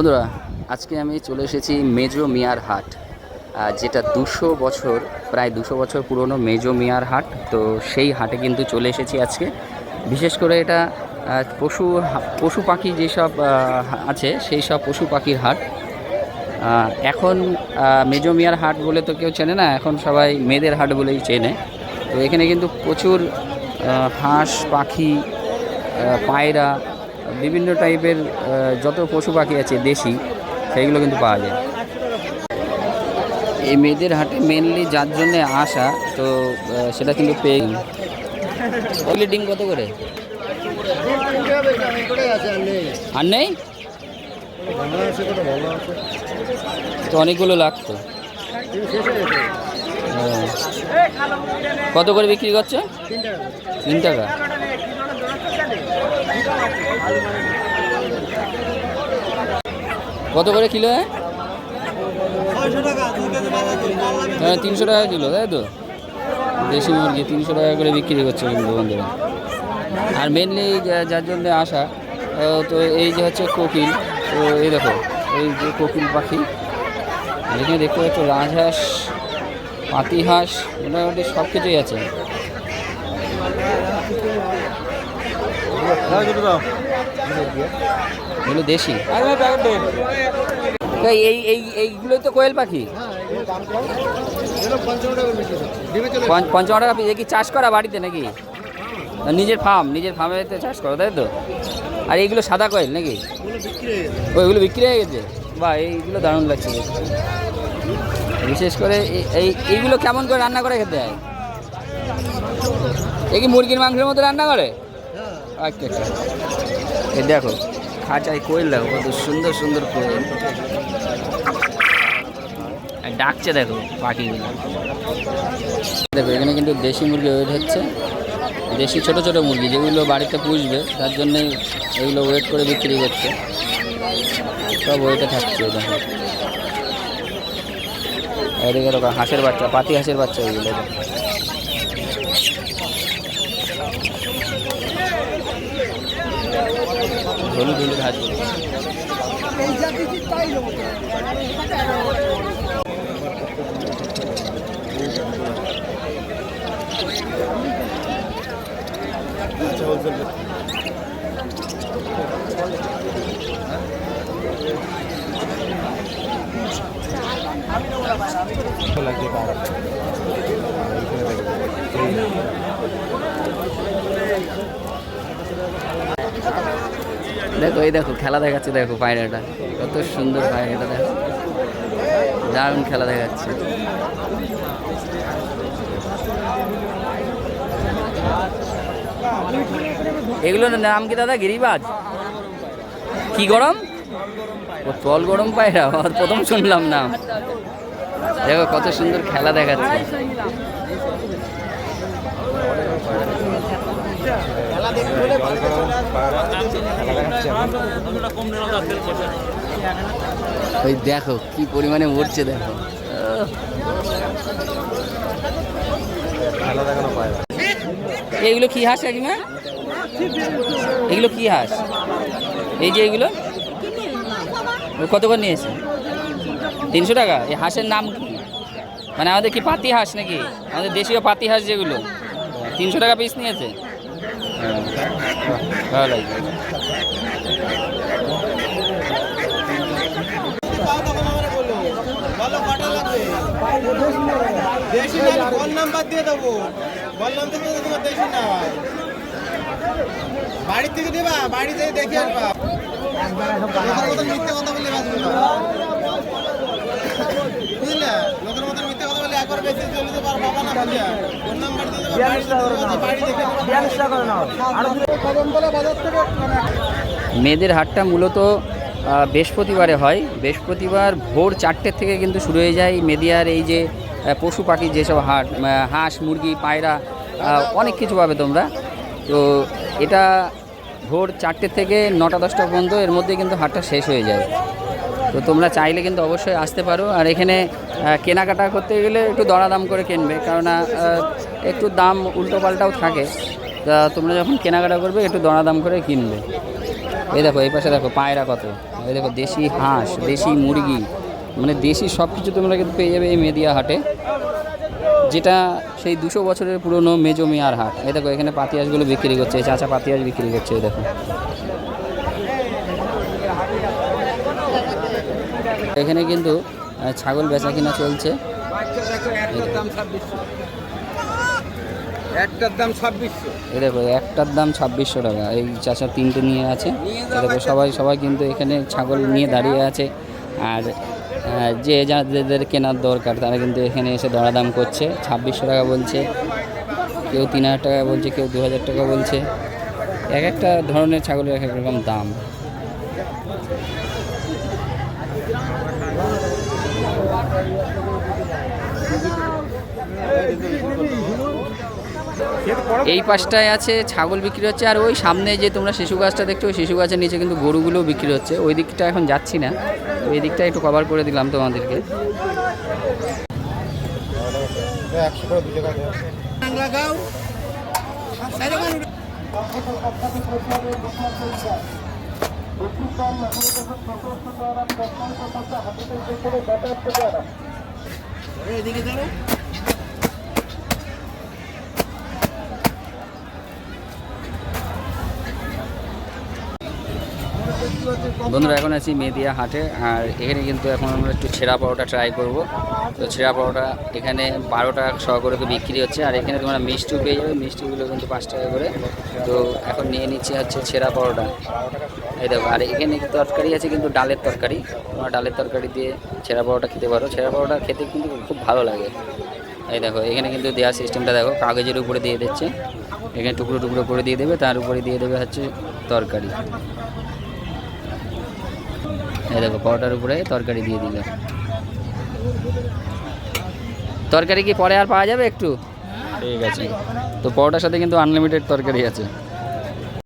বন্ধুরা, আজকে আমি চলে এসেছি মেজো মিয়ার হাট যেটা দুশো বছর, প্রায় দুশো বছর পুরনো মেজো মিয়ার হাট। তো সেই হাটে কিন্তু চলে এসেছি আজকে। বিশেষ করে এটা পশু পশু পাখি যেসব আছে, সেই সব পশু পাখির হাট। এখন মেজো মিয়ার হাট বলে তো কেউ চেনে না, এখন সবাই মেয়েদের হাট বলেই চেনে। তো এখানে কিন্তু প্রচুর হাঁস, পাখি পায়রা বিভিন্ন টাইপের যত পশু পাখি আছে দেশি, সেইগুলো কিন্তু পাওয়া যায়। এই মেয়েদের হাটে মেনলি যার জন্যে আসা, তো সেটা কিন্তু পেয়ে ওইগুলি ডিম কত করে? আর নেই? তো অনেকগুলো লাগতো। কত করে বিক্রি করছ? তিন টাকা। কত করে কিলো হ্যাঁ তিনশো টাকা কিলো, তাই তো? দেশি মুরগি তিনশো টাকা করে বিক্রি করছে বন্ধুরা আর মেনলি যার জন্য আসা তো এই যে হচ্ছে কোকিল তো এই দেখো, এই যে কোকিল পাখি। এখানে দেখতে পাচ্ছ রাজহাঁস। পাতিহাঁস, মোটামুটি সব কিছুই আছে। দেশি। এই এই এই, এইগুলোই তো কোয়েল পাখি। পঞ্চ- পঞ্চান্ন টাকা পিস কি চাষ করা বাড়িতে নাকি? নিজের ফার্ম নিজের ফার্মেতে চাষ করো, তাই তো? আর এইগুলো সাদা কোয়েল নাকি? ও এগুলো বিক্রি হয়ে গেছে? বা এইগুলো দারুণ লাগছে। বিশেষ করে এই- এই এইগুলো কেমন করে রান্না করে খেতে হয়? এ কি মুরগির মাংসের মতো রান্না করে? আচ্ছা আচ্ছা। এই দেখো, খাঁচায় কোয়েল দেখো, কত সুন্দর সুন্দর কোয়েল। ডাকছে দেখো পাখিগুলো। দেখো, এখানে কিন্তু দেশি মুরগি ওয়েট হচ্ছে। দেশি ছোট ছোট মুরগি, যেগুলো বাড়িতে পুষবে, তার জন্যে এগুলো ওয়েট করে বিক্রি করছে। সব ওয়েটে থাকছে দেখো এদিকে দেখো হাঁসের বাচ্চা পাতি হাঁসের বাচ্চা এগুলো। হাঁসগুলো দেখো, এই দেখো, খেলা দেখাচ্ছে, দেখো, পায়রাটা। কত সুন্দর পায়রাটা, দেখো। দারুণ খেলা দেখাচ্ছে। এগুলোর নাম কি দাদা, গিরিবাজ? কি গরম? ও, তল গরম পায়রা প্রথম শুনলাম নাম। দেখো, কত সুন্দর খেলা দেখাচ্ছে। ওই দেখো, কি পরিমাণে মরছে দেখো। এইগুলো কি হাঁস কাকিমা এগুলো কি হাঁস? এই যে এগুলো? কত করে নিয়েছে? তিনশো টাকা? এই হাঁসের নাম কি? মানে আমাদের কি পাতি হাঁস নাকি? আমাদের দেশীয় পাতি হাঁস যেগুলো। তিনশো টাকা পিস নিয়েছে? হ্যাঁ, ভালো লাগছে দেশি না বল নাম্বার দিয়ে দেবো বল নাম্বার দিয়ে তোমার দেশি হয় বাড়ি থেকে দিবা বাড়ি থেকে দেখে আসবা লোকের মতন মিথ্যে কথা বলে বাঁচবে না বুঝলে লোকের মিথ্যে কথা বলে একবার বেশি চলে যেতে মেয়েদের হাটটা মূলত বৃহস্পতিবারে হয়। বৃহস্পতিবার ভোর চারটের থেকে কিন্তু শুরু হয়ে যায় মেদিয়ার এই যে পশু পাখির যেসব হাট হাঁস, মুরগি, পায়রা অনেক কিছু পাবে তোমরা। তো এটা ভোর চারটে থেকে নটা দশটা পর্যন্ত এর মধ্যে কিন্তু হাটটা শেষ হয়ে যায়। তো তোমরা চাইলে কিন্তু অবশ্যই আসতে পারো। আর এখানে কেনাকাটা করতে গেলে একটু দরাদাম করে কিনবে, কেননা একটু দাম উল্টোপাল্টাও থাকে। তা তোমরা যখন কেনাকাটা করবে, একটু দরাদাম করে কিনবে। এই দেখো, এই পাশে দেখো, পায়রা কত। এই দেখো, দেশি হাঁস, দেশি মুরগি মানে দেশি সব কিছু তোমরা কিন্তু পেয়ে যাবে এই মেদিয়া হাটে। যেটা সেই দুশো বছরের পুরনো মেজো মিয়ার হাট। এই দেখো, এখানে পাতিয়াসগুলো বিক্রি করছে চাচা পাতিয়াস বিক্রি করছে, এই দেখো। এখানে কিন্তু ছাগল বেচা কিনা চলছে। একটার দাম ছাব্বিশশো। এই দেখো একটার দাম ছাব্বিশশো টাকা। এই চাচা তিনটে নিয়ে আছে। দেখো সবাই সবাই কিন্তু এখানে ছাগল নিয়ে দাঁড়িয়ে আছে। আর যে যাদের কেনার দরকার তারা কিন্তু এখানে এসে দরাদাম করছে। ছাব্বিশশো টাকা বলছে কেউ তিন হাজার টাকা বলছে কেউ দু হাজার টাকা বলছে। এক একটা ধরনের ছাগলের এক এক রকম দাম। এই পাশটায় আছে ছাগল বিক্রি হচ্ছে, আর ওই সামনে যে তোমরা শিশু গাছটা দেখছ, ওই শিশু গাছের নিচে কিন্তু গরুগুলোও বিক্রি হচ্ছে। ওই দিকটা এখন যাচ্ছি না। ওই দিকটা একটু কভার করে দিলাম তোমাদেরকে। লাগাও এদিকে দাঁড়ো বন্ধুরা, এখন আছি মেদিয়া হাটে। আর এখানে কিন্তু এখন আমরা একটু ছেঁড়া পরোটা ট্রাই করব। তো ছেঁড়া পরোটা এখানে বারো টাকা শ করে বিক্রি হচ্ছে। আর এখানে তোমরা মিষ্টিও পেয়ে যাবে। মিষ্টিগুলো কিন্তু পাঁচ টাকা করে। তো এখন নিয়ে নিচ্ছে হচ্ছে ছেঁড়া পরোটা। এই দেখো, আর এখানে তরকারি আছে, কিন্তু ডালের তরকারি। তোমরা ডালের তরকারি দিয়ে ছেঁড়া পরোটা খেতে পারো। ছেঁড়া পরোটা খেতে কিন্তু খুব ভালো লাগে। এই দেখো, এখানে কিন্তু দেওয়ার সিস্টেমটা দেখো, কাগজের উপরে দিয়ে দিচ্ছে। এখানে টুকরো টুকরো করে দিয়ে দেবে। তার উপরে দিয়ে দেবে হচ্ছে তরকারি। এই দেখো পরোটার উপরে তরকারি দিয়ে দিল। তরকারি কি পরে আর পাওয়া যাবে একটু? ঠিক আছে। তো পরোটার সাথে কিন্তু আনলিমিটেড তরকারি আছে।